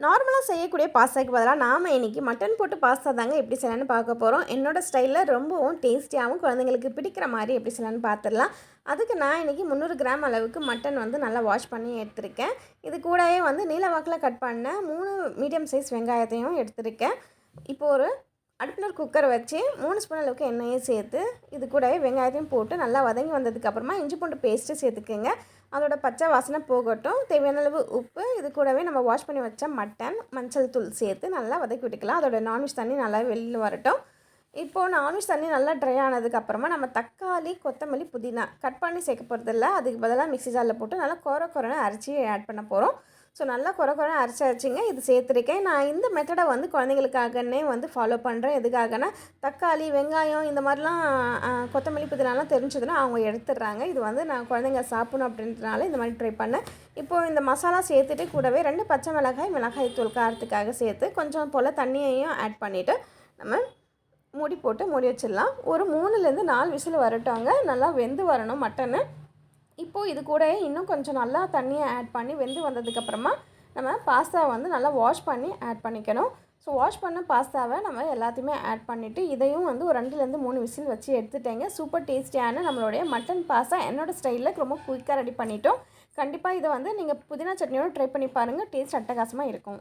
நார்மலாக செய்யக்கூடிய பாஸ்தாக்கு பதிலாக நாம் இன்றைக்கி மட்டன் போட்டு பாஸ்தா தாங்க எப்படி செய்யலான்னு பார்க்க போகிறோம் என்னோட ஸ்டைலில் ரொம்பவும் டேஸ்டியாகவும் குழந்தைங்களுக்கு பிடிக்கிற மாதிரி எப்படி செய்யலான்னு பார்த்துடலாம் அதுக்கு நான் இன்றைக்கி முந்நூறு கிராம் அளவுக்கு மட்டன் வந்து நல்லா வாஷ் பண்ணி எடுத்திருக்கேன். இது கூடவே வந்து நீல வாக்கில் கட் பண்ண மூணு மீடியம் சைஸ் வெங்காயத்தையும் எடுத்திருக்கேன். இப்போ ஒரு அடுப்பினர் குக்கர் வச்சு மூணு ஸ்பூன் அளவுக்கு எண்ணெயை சேர்த்து இது கூடவே வெங்காயத்தையும் போட்டு நல்லா வதங்கி வந்ததுக்கப்புறமா இஞ்சி பூண்டு பேஸ்ட்டு சேர்த்துக்குங்க. அதோட பச்சை வாசனை போகட்டும். தேவையான அளவு உப்பு இது கூடவே நம்ம வாஷ் பண்ணி வச்ச மட்டன் மஞ்சள் தூள் சேர்த்து நல்லா வதக்கி விட்டுக்கலாம். அதோட நான்வெஜ் தண்ணி நல்லா வெளியில் வரட்டும். இப்போது நான்வெஜ் தண்ணி நல்லா ட்ரை ஆனதுக்கப்புறமா நம்ம தக்காளி கொத்தமல்லி புதினா கட் பண்ணி சேர்க்க போகிறதில்ல அதுக்கு பதிலாக மிக்ஸி ஜாரில் போட்டு நல்லா கொர குறைன்னு அரைச்சி ஆட் பண்ண போகிறோம் ஸோ நல்லா குறை குறை அரைச்சி அரைச்சிங்க இது சேர்த்துருக்கேன். நான் இந்த மெத்தடை வந்து குழந்தைங்களுக்காகனே வந்து ஃபாலோ பண்ணுறேன் எதுக்காகனா தக்காளி வெங்காயம் இந்த மாதிரிலாம் கொத்தமல்லி புதினாலாம் தெரிஞ்சதுன்னா அவங்க எடுத்துடுறாங்க. இது வந்து நான் குழந்தைங்க சாப்பிடணும் அப்படின்றனால இந்த மாதிரி ட்ரை பண்ணேன். இப்போது இந்த மசாலா சேர்த்துட்டு கூடவே ரெண்டு பச்சை மிளகாய் மிளகாய் தூள் காரத்துக்காக சேர்த்து கொஞ்சம் போல் தண்ணியையும் ஆட் பண்ணிவிட்டு நம்ம மூடி போட்டு மூடி வச்சிடலாம். ஒரு மூணுலேருந்து நாலு விசில் வரட்டாங்க நல்லா வெந்து வரணும் மட்டனு. இப்போது இது கூட இன்னும் கொஞ்சம் நல்லா தண்ணியை ஆட் பண்ணி வெந்து வந்ததுக்கப்புறமா நம்ம பாஸ்தாவை வந்து நல்லா வாஷ் பண்ணி ஆட் பண்ணிக்கணும். ஸோ வாஷ் பண்ண பாஸ்தாவை நம்ம எல்லாத்தையுமே ஆட் பண்ணிவிட்டு இதையும் வந்து ஒரு ரெண்டுலேருந்து மூணு விசில் வச்சு எடுத்துட்டேங்க. சூப்பர் டேஸ்டியான நம்மளுடைய மட்டன் பாஸ்தா என்னோட ஸ்டைலில் ரொம்ப குயிக்காக ரெடி பண்ணிட்டோம். கண்டிப்பாக இதை வந்து நீங்கள் புதினா சட்னியோட ட்ரை பண்ணி பாருங்கள் டேஸ்ட் அட்டகாசமாக இருக்கும்.